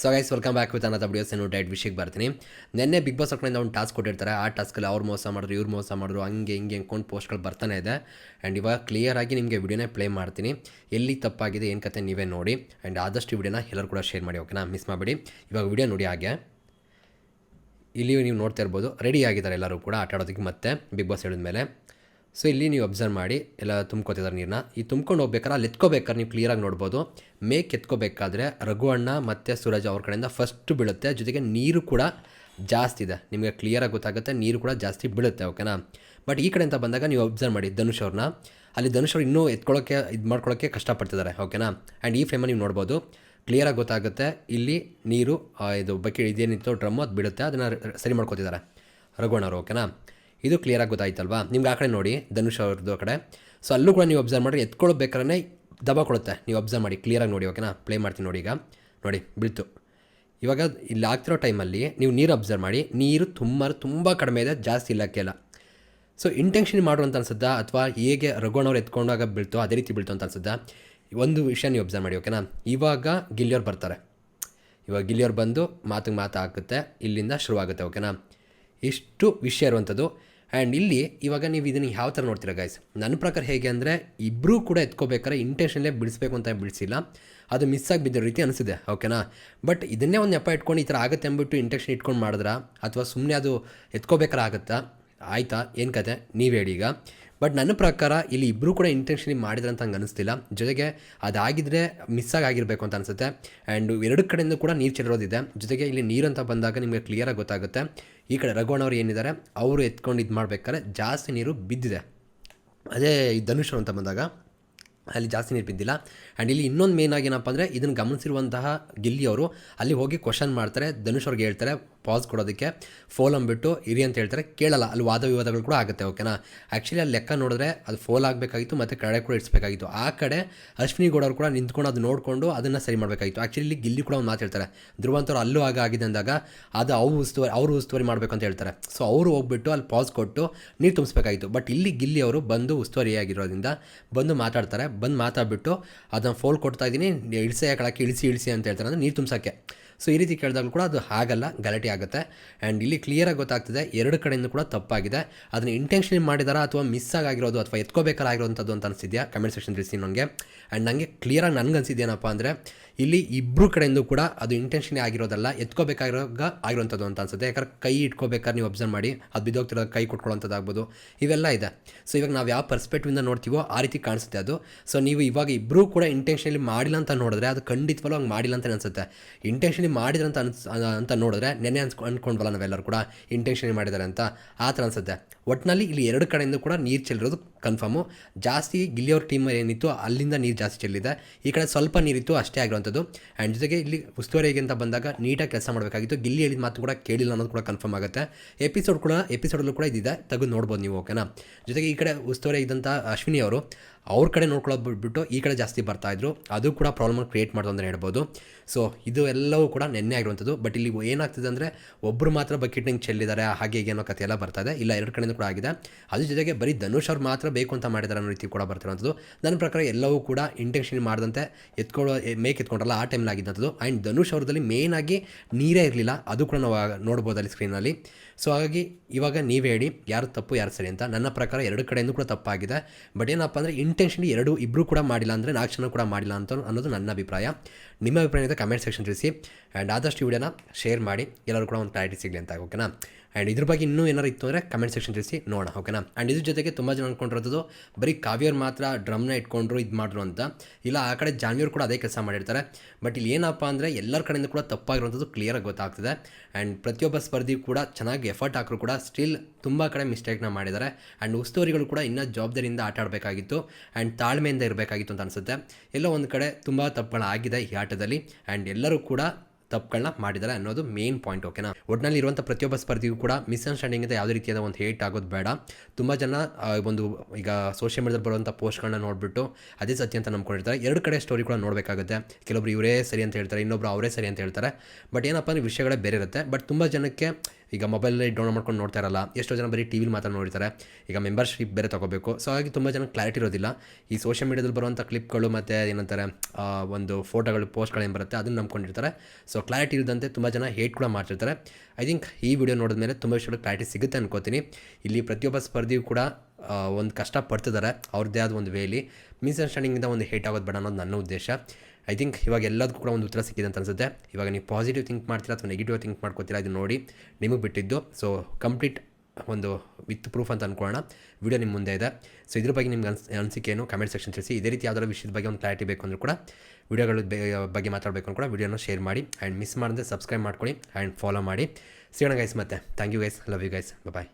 So guys welcome back with ಅನ್ನೋ videos ಏನು diet ವಿಷಯಕ್ಕೆ ಬರ್ತೀನಿ. ನಿನ್ನೆ ಬಿಗ್ ಬಾಸ್ ಕಡೆಯಿಂದ ಒಂದು ಟಾಸ್ಕ್ ಕೊಟ್ಟಿರ್ತಾರೆ. ಆ ಟಾಸ್ಕಲ್ಲಿ ಅವ್ರು ಮೋಸ ಮಾಡಿದ್ರು, ಇವ್ರು ಮೋಸ ಮಾಡಿದ್ರು, ಹಂಗೆ ಹಿಂಗೆ ಅಂದ್ಕೊಂಡು ಪೋಸ್ಟ್ಗಳು ಬರ್ತಾನೆ ಇದೆ. ಆ್ಯಂಡ್ ಇವಾಗ ಕ್ಲಿಯರ್ ಆಗಿ ನಿಮಗೆ ವಿಡಿಯೋನೇ ಪ್ಲೇ ಮಾಡ್ತೀನಿ. ಎಲ್ಲಿ ತಪ್ಪಾಗಿದೆ, ಏನು ಕತೆ ನೀವೇ ನೋಡಿ. ಆ್ಯಂಡ್ ಆದಷ್ಟು ವಿಡಿಯೋನ ಎಲ್ಲರೂ ಕೂಡ ಶೇರ್ ಮಾಡಿ ಓಕೆನಾ ಮಿಸ್ ಮಾಡಬೇಡಿ. ಇವಾಗ ವಿಡಿಯೋ ನೋಡಿ ಹಾಗೆ. ಇಲ್ಲಿ ನೀವು ನೋಡ್ತಾ ಇರ್ಬೋದು ರೆಡಿ ಆಗಿದ್ದಾರೆ ಎಲ್ಲರೂ ಕೂಡ. ಆಟ ಆಡೋದಕ್ಕೆ ಮತ್ತೆ ಬಿಗ್ ಬಾಸ್ ಹೇಳಿದ ಮೇಲೆ ಸೊ ಇಲ್ಲಿ ನೀವು ಅಬ್ಸರ್ವ್ ಮಾಡಿ, ಎಲ್ಲ ತುಂಬ್ಕೊತಿದ್ದಾರೆ ನೀರನ್ನ ಈ ತುಂಬ್ಕೊಂಡು ಹೋಗ್ಬೇಕಾದ್ರೆ ಅಲ್ಲಿ ಎತ್ಕೋಬೇಕಾದ್ರೆ ನೀವು ಕ್ಲಿಯರಾಗಿ ನೋಡ್ಬೋದು. ಮೇಕ್ ಎತ್ಕೋಬೇಕಾದ್ರೆ ರಘು ಅಣ್ಣ ಮತ್ತು ಸೂರಜ್ ಅವ್ರ ಕಡೆಯಿಂದ ಫಸ್ಟ್ ಬೀಳುತ್ತೆ. ಜೊತೆಗೆ ನೀರು ಕೂಡ ಜಾಸ್ತಿ ಇದೆ. ನಿಮಗೆ ಕ್ಲಿಯರಾಗಿ ಗೊತ್ತಾಗುತ್ತೆ, ನೀರು ಕೂಡ ಜಾಸ್ತಿ ಬೀಳುತ್ತೆ ಓಕೆನಾ ಬಟ್ ಈ ಕಡೆ ಅಂತ ಬಂದಾಗ ನೀವು ಅಬ್ಸರ್ವ್ ಮಾಡಿ, ಧನುಷ್ ಅವ್ರನ್ನ. ಅಲ್ಲಿ ಧನುಷ್ ಅವ್ರು ಇನ್ನೂ ಎತ್ಕೊಳ್ಳೋಕ್ಕೆ ಇದು ಮಾಡ್ಕೊಳ್ಳೋಕ್ಕೆ ಕಷ್ಟಪಡ್ತಿದ್ದಾರೆ ಓಕೆನಾ ಆ್ಯಂಡ್ ಈ ಫ್ರೇಮಲ್ಲಿ ನೀವು ನೋಡ್ಬೋದು ಕ್ಲಿಯರಾಗಿ ಗೊತ್ತಾಗುತ್ತೆ, ಇಲ್ಲಿ ನೀರು ಇದು ಬಕೆಟ್, ಇದೇನಿತ್ತು ಡ್ರಮ್ಮು, ಅದು ಬೀಳುತ್ತೆ, ಅದನ್ನು ಸರಿ ಮಾಡ್ಕೋತಿದ್ದಾರೆ ರಘುವಣ್ಣವರು ಓಕೆನಾ ಇದು ಕ್ಲಿಯರಾಗಿ ಗೊತ್ತಾಯ್ತಲ್ವಾ? ನಿಮ್ಗೆ ಆ ಕಡೆ ನೋಡಿ, ಧನುಷ್ ಅವ್ರದ್ದು ಆ ಕಡೆ. ಸೊ ಅಲ್ಲೂ ಕೂಡ ನೀವು ಅಬ್ಸರ್ವ್ ಮಾಡಿ ಎತ್ಕೊಳ್ಬೇಕಾದ್ರೆ ದಬ ಕೊಡುತ್ತೆ. ನೀವು ಅಬ್ಸರ್ವ್ ಮಾಡಿ ಕ್ಲಿಯರಾಗಿ ನೋಡಿ ಓಕೆನಾ ಪ್ಲೇ ಮಾಡ್ತೀನಿ ನೋಡಿ ಈಗ. ನೋಡಿ, ಬೀಳ್ತು. ಇವಾಗ ಇಲ್ಲಿ ಆಗ್ತಿರೋ ಟೈಮಲ್ಲಿ ನೀವು ನೀರು ಅಬ್ಸರ್ವ್ ಮಾಡಿ, ನೀರು ತುಂಬ ತುಂಬ ಕಡಿಮೆ ಇದೆ, ಜಾಸ್ತಿ ಇಲ್ಲ ಸೊ ಇಂಟೆನ್ಷನ್ ಮಾಡು ಅಂತ ಅನ್ಸುತ್ತಾ? ಅಥವಾ ಹೇಗೆ ರಘುವಣ್ಣವ್ರು ಎತ್ಕೊಂಡಾಗ ಬೀಳ್ತೋ, ಅದೇ ರೀತಿ ಬೀಳ್ತು ಅಂತ ಅನ್ಸುತ್ತಾ? ಒಂದು ವಿಷಯ ನೀವು ಅಬ್ಸರ್ವ್ ಮಾಡಿ ಓಕೆನಾ ಇವಾಗ ಗಿಲ್ಲಿಯವ್ರು ಬರ್ತಾರೆ. ಇವಾಗ ಗಿಲ್ಲಿಯವ್ರು ಬಂದು ಮಾತಿಗೆ ಮಾತು ಹಾಕುತ್ತೆ ಇಲ್ಲಿಂದ ಶುರುವಾಗುತ್ತೆ ಓಕೆನಾ ಇಷ್ಟು ವಿಷಯ ಇರುವಂಥದ್ದು. ಆ್ಯಂಡ್ ಇಲ್ಲಿ ಇವಾಗ ನೀವು ಇದನ್ನು ಯಾವ ಥರ ನೋಡ್ತೀರಾ ಗೈಸ್ ನನ್ನ ಪ್ರಕಾರ ಹೇಗೆ ಅಂದರೆ ಇಬ್ಬರೂ ಕೂಡ ಎತ್ಕೋಬೇಕಾದ್ರೆ ಇಂಟೆನ್ಷನ್ಲೇ ಬಿಡಿಸ್ಬೇಕು ಅಂತ ಬಿಡಿಸಿಲ್ಲ. ಅದು ಮಿಸ್ ಆಗಿ ಬಿದ್ದಿರೋ ರೀತಿ ಅನಿಸಿದೆ ಓಕೆನಾ ಬಟ್ ಇದನ್ನೇ ಒಂದು ನೆಪ ಇಟ್ಕೊಂಡು ಈ ಥರ ಆಗುತ್ತೆ ಅಂದ್ಬಿಟ್ಟು ಇಂಟೆಕ್ಷನ್ ಇಟ್ಕೊಂಡು ಮಾಡಿದ್ರಾ? ಅಥವಾ ಸುಮ್ಮನೆ ಅದು ಎತ್ಕೋಬೇಕಾರ ಆಗುತ್ತಾ? ಆಯಿತಾ? ಏನು ಕತೆ? ನೀವು ಹೇಳಿ ಈಗ. ಬಟ್ ನನ್ನ ಪ್ರಕಾರ ಇಲ್ಲಿ ಇಬ್ಬರು ಕೂಡ ಇಂಟೆನ್ಷನ್ ಮಾಡಿದ್ರೆ ಅಂತ ಹಂಗೆ ಅನಿಸ್ತಿಲ್ಲ. ಜೊತೆಗೆ ಅದಾಗಿದ್ದರೆ ಮಿಸ್ ಆಗಿರಬೇಕು ಅಂತ ಅನಿಸುತ್ತೆ. ಆ್ಯಂಡ್ ಎರಡು ಕಡೆಯಿಂದ ಕೂಡ ನೀರು ಚೆಲ್ಲಿರೋದಿದೆ ಜೊತೆಗೆ ಇಲ್ಲಿ ನೀರು ಅಂತ ಬಂದಾಗ ನಿಮಗೆ ಕ್ಲಿಯರಾಗಿ ಗೊತ್ತಾಗುತ್ತೆ. ಈ ಕಡೆ ರಘುವಣ್ಣವ್ರು ಏನಿದ್ದಾರೆ, ಅವರು ಎತ್ಕೊಂಡು ಇದು ಮಾಡಬೇಕಾದ್ರೆ ಜಾಸ್ತಿ ನೀರು ಬಿದ್ದಿದೆ. ಅದೇ ಈ ಧನುಷ್ ಅಂತ ಬಂದಾಗ ಅಲ್ಲಿ ಜಾಸ್ತಿ ನೀರು ಬಿದ್ದಿಲ್ಲ. ಆ್ಯಂಡ್ ಇಲ್ಲಿ ಇನ್ನೊಂದು ಮೇನ್ ಆಗಿ ಏನಪ್ಪ ಅಂದರೆ ಇದನ್ನು ಗಮನಿಸಿರುವಂತಹ ಗಿಲ್ಲಿಯವರು ಅಲ್ಲಿ ಹೋಗಿ ಕ್ವಶನ್ ಮಾಡ್ತಾರೆ. ಧನುಷ್ ಅವ್ರಿಗೆ ಹೇಳ್ತಾರೆ ಪಾಸ್ ಕೊಡೋದಕ್ಕೆ ಫೋಲ್ ಬಿಟ್ಟು ಇರಿ ಅಂತ ಹೇಳ್ತಾರೆ. ಕೇಳಲ್ಲ, ಅಲ್ಲಿ ವಾದ ವಿವಾದಗಳು ಕೂಡ ಆಗುತ್ತೆ, ಓಕೆನಾ? ಆ್ಯಕ್ಚುಲಿ ಅಲ್ಲಿ ಲೆಕ್ಕ ನೋಡಿದ್ರೆ ಅದು ಫೋಲ್ ಆಗಬೇಕಾಗಿತ್ತು ಮತ್ತು ಕಡೆ ಕೂಡ ಇಡಿಸಬೇಕಾಗಿತ್ತು. ಆ ಕಡೆ ಅಶ್ವಿನಿ ಗೌಡರು ಕೂಡ ನಿಂತ್ಕೊಂಡು ಅದು ನೋಡಿಕೊಂಡು ಅದನ್ನು ಸರಿ ಮಾಡಬೇಕಾಗಿತ್ತು. ಆ್ಯಕ್ಚುಲಿ ಇಲ್ಲಿ ಗಿಲ್ಲಿ ಕೂಡ ಒಂದು ಮಾತು ಹೇಳ್ತಾರೆ. ಧ್ರುವಂತವ್ರು ಅಲ್ಲೂ ಆಗ ಆಗಿದೆ ಅಂದಾಗ ಅದು ಅವ್ರು ಉಸ್ತುವಾರಿ, ಅವರು ಉಸ್ತುವಾರಿ ಮಾಡಬೇಕು ಅಂತ ಹೇಳ್ತಾರೆ. ಸೊ ಅವರು ಹೋಗ್ಬಿಟ್ಟು ಅಲ್ಲಿ ಪಾಸ್ ಕೊಟ್ಟು ನೀರು ತುಂಬಿಸ್ಬೇಕಾಗಿತ್ತು. ಬಟ್ ಇಲ್ಲಿ ಗಿಲ್ಲಿ ಅವರು ಬಂದು ಉಸ್ತುವಾರಿಯಾಗಿರೋದ್ರಿಂದ ಬಂದು ಮಾತಾಡ್ತಾರೆ. ಬಂದು ಮಾತಾಡ್ಬಿಟ್ಟು ಅದನ್ನು ಫೋಲ್ ಕೊಡ್ತಾ ಇದ್ದೀನಿ. ಇಳಿಸಿ, ಕಳಕ್ಕೆ ಇಳಿಸಿ ಇಳಿಸಿ ಅಂತ ಹೇಳ್ತಾರೆ. ಅಂದರೆ ನೀರು ತುಂಬಿಸೋಕ್ಕೆ. ಸೊ ಈ ರೀತಿ ಕೇಳಿದಾಗಲೂ ಕೂಡ ಅದು ಆಗಲ್ಲ ಗಲಾಟೆ ಆಗುತ್ತೆ. ಆ್ಯಂಡ್ ಇಲ್ಲಿ ಕ್ಲಿಯರಾಗಿ ಗೊತ್ತಾಗ್ತದೆ, ಎರಡು ಕಡೆಯಿಂದ ಕೂಡ ತಪ್ಪಾಗಿದೆ. ಅದನ್ನು ಇಂಟೆನ್ಷನ್ ಮಾಡಿದಾರಾ ಅಥವಾ ಮಿಸ್ ಆಗಿರೋದು ಅಥವಾ ಎತ್ಕೋಬೇಕಾಗಿರೋಂಥದ್ದು ಅಂತ ಅನಿಸಿದ್ಯಾ? ಕಮೆಂಟ್ ಸೆಕ್ಷನ್ ತಿಳಿಸಿ ನನಗೆ. ಆ್ಯಂಡ್ ನನಗೆ ಕ್ಲಿಯರಾಗಿ ನನಗೆ ಅನಿಸಿದ್ದೇನಪ್ಪ ಅಂದರೆ ಇಲ್ಲಿ ಇಬ್ಬರು ಕಡೆಯಿಂದ ಕೂಡ ಅದು ಇಂಟೆನ್ಷನ್ ಆಗಿರೋದಲ್ಲ ಎತ್ಕೋಬೇಕಾಗಿರೋಗ ಆಗಿರೋಂಥದ್ದು ಅಂತ ಅನ್ಸುತ್ತೆ. ಯಾಕಂದ್ರೆ ಕೈ ಇಟ್ಕೋಬೇಕಾದ್ರೆ ನೀವು ಅಬ್ಸರ್ವ್ ಮಾಡಿ, ಅದು ಬಿದ್ದೋಗ್ತಿರೋದು ಕೈ ಕೊಟ್ಕೊಳ್ಳೋಂಥದ್ದಾಗ್ಬೋದು ಇವೆಲ್ಲ ಇದೆ. ಸೊ ಇವಾಗ ನಾವು ಯಾವ ಪರ್ಸ್ಪೆಕ್ಟಿವಿಂದ ನೋಡ್ತೀವೋ ಆ ರೀತಿ ಕಾಣಿಸುತ್ತೆ ಅದು. ಸೊ ನೀವು ಇವಾಗ ಇಬ್ಬರೂ ಕೂಡ ಇಂಟೆನ್ಷನಲಿ ಮಾಡಿಲ್ಲ ಅಂತ ನೋಡಿದ್ರೆ ಅದು ಖಂಡಿತವಲ್ಲೂ ಹಂಗೆ ಮಾಡಿಲ್ಲ ಅಂತ ಅನಿಸುತ್ತೆ. ಇಂಟೆನ್ಷನಲಿ ಮಾಡಿದ್ರೆ ಅಂತ ಅನ್ಸ್ ಅಂತ ನೋಡಿದ್ರೆ ನೆನೆ ಅನ್ಸ್ ಅಂದ್ಕೊಂಡ್ವಲ್ಲ ನಾವೆಲ್ಲರೂ ಕೂಡ ಇಂಟೆನ್ಷನ್ ಮಾಡಿದ್ದಾರೆ ಅಂತ. ಆ ಥರ ಅನ್ಸುತ್ತೆ. ಒಟ್ಟಿನಲ್ಲಿ ಇಲ್ಲಿ ಎರಡು ಕಡೆಯಿಂದ ಕೂಡ ನೀರು ಚೆಲ್ಲಿರೋದು ಕನ್ಫರ್ಮು ಜಾಸ್ತಿ ಗಿಲ್ಲಿಯವ್ರ ಟೀಮ್ ಏನಿತ್ತು ಅಲ್ಲಿಂದ ನೀರು ಜಾಸ್ತಿ ಚೆಲ್ಲಿದೆ. ಈ ಕಡೆ ಸ್ವಲ್ಪ ನೀರಿತ್ತು, ಅಷ್ಟೇ ಆಗಿರುವಂಥದ್ದು ಆ್ಯಂಡ್ ಜೊತೆಗೆ ಇಲ್ಲಿ ಉಸ್ತುವಾರಿಗೆ ಅಂತ ಬಂದಾಗ ನೀಟಾಗಿ ಕೆಲಸ ಮಾಡಬೇಕಾಗಿತ್ತು. ಗಿಲ್ಲಿ ಹೇಳಿದ ಮಾತು ಕೂಡ ಕೇಳಿಲ್ಲ ಅನ್ನೋದು ಕೂಡ ಕನ್ಫರ್ಮ್ ಆಗುತ್ತೆ. ಎಪಿಸೋಡ್ ಕೂಡ ಎಪಿಸೋಡಲ್ಲೂ ಕೂಡ ಇದಿದೆ. ತೆಗೆದು ನೋಡ್ಬೋದು ನೀವು ಓಕೆನಾ ಜೊತೆಗೆ ಈ ಕಡೆ ಉಸ್ತುವಾರಿ ಇದ್ದಂಥ ಅಶ್ವಿನಿ ಅವರು ಅವ್ರ ಕಡೆ ನೋಡ್ಕೊಳ್ಳೋದು ಬಿಟ್ಬಿಟ್ಟು ಈ ಕಡೆ ಜಾಸ್ತಿ ಬರ್ತಾಯಿದ್ರು ಅದು ಕೂಡ ಪ್ರಾಬ್ಲಮ್ ಕ್ರಿಯೇಟ್ ಮಾಡೋದು ಅಂತ ಹೇಳ್ಬೋದು. ಸೊ ಇದು ಎಲ್ಲವೂ ಕೂಡ ನೆನ್ನೆ ಆಗಿರುವಂಥದ್ದು. ಬಟ್ ಇಲ್ಲಿ ಏನಾಗ್ತಿದೆ ಅಂದರೆ ಒಬ್ಬರು ಮಾತ್ರ ಬಕೆಟ್ನಿಂಗ್ ಚೆಲ್ಲಿದ್ದಾರೆ ಹಾಗೆ ಹೀಗೆ ಅನ್ನೋ ಕಥೆ ಎಲ್ಲ ಬರ್ತಾ ಇದೆ. ಇಲ್ಲ, ಎರಡು ಕಡೆಯಿಂದ ಕೂಡ ಆಗಿದೆ. ಅದ್ರ ಜೊತೆಗೆ ಬರೀ ಧನುಷ್ ಅವ್ರು ಮಾತ್ರ ಬೇಕು ಅಂತ ಮಾಡಿದ್ದಾರೆ ಅನ್ನೋ ರೀತಿ ಕೂಡ ಬರ್ತಿರುವಂಥದ್ದು ನನ್ನ ಪ್ರಕಾರ ಎಲ್ಲವೂ ಕೂಡ ಇಂಟೆನ್ಷನ್ ಮಾಡಿದಂತೆ ಎತ್ಕೊಳ್ಳೋ ಮೇಕ್ ಎತ್ಕೊಂಡ್ರಲ್ಲ ಆ ಟೈಮ್ಲಾಗಿದ್ದಂಥದ್ದು ಆ್ಯಂಡ್ ಧನುಷ್ ಅವ್ರದಲ್ಲಿ ಮೇಯ್ನಾಗಿ ನೀರೇ ಇರಲಿಲ್ಲ. ಅದು ಕೂಡ ನಾವು ನೋಡ್ಬೋದು ಅಲ್ಲಿ ಸ್ಕ್ರೀನಲ್ಲಿ ಸೊ ಹಾಗಾಗಿ ಇವಾಗ ನೀವು ಹೇಳಿ ಯಾರು ತಪ್ಪು, ಯಾರು ಸರಿ ಅಂತ. ನನ್ನ ಪ್ರಕಾರ ಎರಡು ಕಡೆಯಿಂದ ಕೂಡ ತಪ್ಪಾಗಿದೆ. ಬಟ್ ಏನಪ್ಪ ಅಂದರೆ ಇಂಟೆನ್ಷನ್ ಎರಡು ಇಬ್ಬರು ಕೂಡ ಮಾಡಿಲ್ಲ ಅಂದರೆ ನಾಲ್ಕು ಜನ ಕೂಡ ಮಾಡಿಲ್ಲ ಅಂತ ಅನ್ನೋದು ನನ್ನ ಅಭಿಪ್ರಾಯ. ನಿಮ್ಮ ಅಭಿಪ್ರಾಯ ಕಮೆಂಟ್ ಸೆಕ್ಷನ್ ತಿಳಿಸಿ. ಆ್ಯಂಡ್ ಆದಷ್ಟು ವಿಡಿಯೋನ ಶೇರ್ ಮಾಡಿ. ಎಲ್ಲರೂ ಕೂಡ ಒಂದು ಕ್ಲಾರಿಟಿ ಸಿಗಲಿ ಅಂತ. ಓಕೆನಾ ಆ್ಯಂಡ್ ಇದ್ರ ಬಗ್ಗೆ ಇನ್ನೂ ಏನಾರು ಇತ್ತು ಅಂದರೆ ಕಮೆಂಟ್ ಸೆಕ್ಷನ್ ತಿಳಿಸಿ ನೋಡೋಣ ಓಕೆನಾ ಆ್ಯಂಡ್ ಇದ್ರ ಜೊತೆಗೆ ತುಂಬ ಜನ ಅಂದ್ಕೊಂಡಿರೋದು ಬರೀ ಕಾವ್ಯವ್ರು ಮಾತ್ರ ಡ್ರಮ್ನ ಇಟ್ಕೊಂಡ್ರು, ಇದು ಮಾಡ್ರು ಅಂತ. ಇಲ್ಲ, ಆ ಕಡೆ ಜಾನ್ವಿಯವ್ರು ಕೂಡ ಅದೇ ಕೆಲಸ ಮಾಡಿರ್ತಾರೆ. ಬಟ್ ಇಲ್ಲಿ ಏನಪ್ಪ ಅಂದರೆ ಎಲ್ಲರ ಕಡೆಯಿಂದ ಕೂಡ ತಪ್ಪಾಗಿರುವಂಥದ್ದು ಕ್ಲಿಯರಾಗಿ ಗೊತ್ತಾಗ್ತದೆ. ಆ್ಯಂಡ್ ಪ್ರತಿಯೊಬ್ಬ ಸ್ಪರ್ಧಿ ಕೂಡ ಚೆನ್ನಾಗಿ ಎಫರ್ಟ್ ಹಾಕರು ಕೂಡ ಸ್ಟಿಲ್ ತುಂಬ ಕಡೆ ಮಿಸ್ಟೇಕ್ನ ಮಾಡಿದ್ದಾರೆ. ಆ್ಯಂಡ್ ಉಸ್ತುವರಿಗಳು ಕೂಡ ಇನ್ನೂ ಜವಾಬ್ದಾರಿಯಿಂದ ಆಟ ಆಡಬೇಕಾಗಿತ್ತು. ಆ್ಯಂಡ್ ತಾಳ್ಮೆಯಿಂದ ಇರಬೇಕಾಗಿತ್ತು ಅಂತ ಅನಿಸುತ್ತೆ. ಎಲ್ಲೋ ಒಂದು ಕಡೆ ತುಂಬ ತಪ್ಪುಗಳಾಗಿದೆ ಈ ಆಟದಲ್ಲಿ. ಆ್ಯಂಡ್ ಎಲ್ಲರೂ ಕೂಡ ತಪ್ಪುಗಳನ್ನ ಮಾಡಿದ್ದಾರೆ ಅನ್ನೋದು ಮೇನ್ ಪಾಯಿಂಟ್ ಓಕೆನಾ ಒಟ್ಟಿನಲ್ಲಿ ಇರುವಂಥ ಪ್ರತಿಯೊಬ್ಬ ಸ್ಪರ್ಧಿಗೂ ಕೂಡ ಮಿಸ್ಅಂಡರ್ಸ್ಟ್ಯಾಂಡಿಂಗ್ ಯಾವುದೇ ರೀತಿಯಾದ ಒಂದು ಹೇಟ್ ಆಗೋದು ಬೇಡ. ತುಂಬ ಜನ ಒಂದು ಈಗ ಸೋಷಿಯಲ್ ಮೀಡಿಯಾದಲ್ಲಿ ಬರುವಂಥ ಪೋಸ್ಟ್ಗಳನ್ನ ನೋಡಿಬಿಟ್ಟು ಅದೇ ಸತ್ಯ ಅಂತ ನಂಬ್ಕೊಂಡಿರ್ತಾರೆ. ಎರಡು ಕಡೆ ಸ್ಟೋರಿ ಕೂಡ ನೋಡಬೇಕಾಗುತ್ತೆ. ಕೆಲವೊಬ್ರು ಇವರೇ ಸರಿ ಅಂತ ಹೇಳ್ತಾರೆ, ಇನ್ನೊಬ್ರು ಅವರೇ ಸರಿ ಅಂತ ಹೇಳ್ತಾರೆ. ಬಟ್ ಏನಪ್ಪ ಅಂದರೆ ವಿಷಯಗಳೇ ಬೇರೆ ಇರುತ್ತೆ. ಬಟ್ ತುಂಬ ಜನಕ್ಕೆ ಈಗ ಮೊಬೈಲಲ್ಲಿ ಡೌನ್ಲೋಡ್ ಮಾಡ್ಕೊಂಡು ನೋಡ್ತಾ ಇರಲ್ಲ. ಎಷ್ಟೋ ಜನ ಬರೀ ಟಿ ವಿಲಿ ಮಾತ್ರ ನೋಡ್ತಾರೆ ಈಗ ಮೆಂಬರ್ಶಿಪ್ ಬೇರೆ ತೊಗೋಬೇಕು. ಸೊ ಹಾಗಾಗಿ ತುಂಬ ಜನ ಕ್ಲಾರಿಟಿ ಇರೋದಿಲ್ಲ. ಈ ಸೋಷಿಯಲ್ ಮೀಡಿಯಾದಲ್ಲಿ ಬರುವಂಥ ಕ್ಲಿಪ್ಗಳು ಮತ್ತು ಏನಂತಾರೆ ಒಂದು ಫೋಟೋಗಳು ಪೋಸ್ಟ್ಗಳು ಏನು ಬರುತ್ತೆ ಅದನ್ನು ನಂಬ್ಕೊಂಡಿರ್ತಾರೆ. ಸೊ ಕ್ಲಾರಿಟಿ ಇಲ್ಲದಂತೆ ತುಂಬ ಜನ ಹೇಟ್ ಕೂಡ ಮಾಡ್ತಿರ್ತಾರೆ. ಐ ಥಿಂಕ್ ಈ ವಿಡಿಯೋ ನೋಡಿದ ಮೇಲೆ ತುಂಬ ವಿಷಯಗಳು ಕ್ಲಾರಿಟಿ ಸಿಗುತ್ತೆ ಅನ್ಕೋತೀನಿ. ಇಲ್ಲಿ ಪ್ರತಿಯೊಬ್ಬ ಸ್ಪರ್ಧಿಯು ಕೂಡ ಒಂದು ಕಷ್ಟ ಪಡ್ತಿದ್ದಾರೆ. ಅವ್ರದ್ದೇ ಆದ ಒಂದು ವೇಲಿ ಮಿಸ್ಅಂಡರ್ಸ್ಟ್ಯಾಂಡಿಂಗಿಂದ ಒಂದು ಹೇಟ್ ಆಗೋದು ಬೇಡ ಅನ್ನೋದು ನನ್ನ ಉದ್ದೇಶ. ಐ ಥಿಂಕ್ ಇವಾಗ ಎಲ್ಲದಕ್ಕೂ ಕೂಡ ಒಂದು ಉತ್ತರ ಸಿಕ್ಕಿದೆ ಅಂತ ಅನ್ಸುತ್ತೆ. ಇವಾಗ ನೀವು ಪಾಸಿಟಿವ್ ಥಿಂಕ್ ಮಾಡ್ತೀರಾ ಅಥವಾ ನೆಗೆಟಿವ್ ಥಿಂಕ್ ಮಾಡ್ಕೋತೀರಾ ಇದು ನೋಡಿ ನಿಮಗೆ ಬಿಟ್ಟಿದ್ದು. ಸೊ ಕಂಪ್ಲೀಟ್ ಒಂದು ವಿತ್ ಪ್ರೂಫ್ ಅಂತ ಅನ್ಕೊಳ್ಳೋಣ. ವಿಡಿಯೋ ನಿಮ್ಮ ಮುಂದೆ ಇದೆ. ಸೊ ಇದ್ರ ಬಗ್ಗೆ ನಿಮ್ಗೆ ಅನ್ಸ್, ಅನಿಸಿಕೆ ಏನು ಕಮೆಂಟ್ ಸೆಕ್ಷನ್ ತಿಳಿಸಿ. ಇದೇ ರೀತಿ ಯಾವ್ದಾದ್ರು ವಿಷಯದ ಬಗ್ಗೆ ಒಂದು ಕ್ಲಾರಿಟಿ ಬೇಕು ಅಂದರೂ ಕೂಡ ವಿಡಿಯೋಗಳ ಬಗ್ಗೆ ಮಾತಾಡಬೇಕು ಅಂದ್ರೂ ಕೂಡ ವಿಡಿಯೋನ ಶೇರ್ ಮಾಡಿ ಆ್ಯಂಡ್ ಮಿಸ್ ಮಾಡಿದ್ರೆ ಸಬ್ಸ್ಕ್ರೈಬ್ ಮಾಡ್ಕೊಳ್ಳಿ ಆ್ಯಂಡ್ ಫಾಲೋ ಮಾಡಿ. ಸಿಗೋಣ ಗೈಸ್ ಮತ್ತೆ. Thank you guys love you guys bye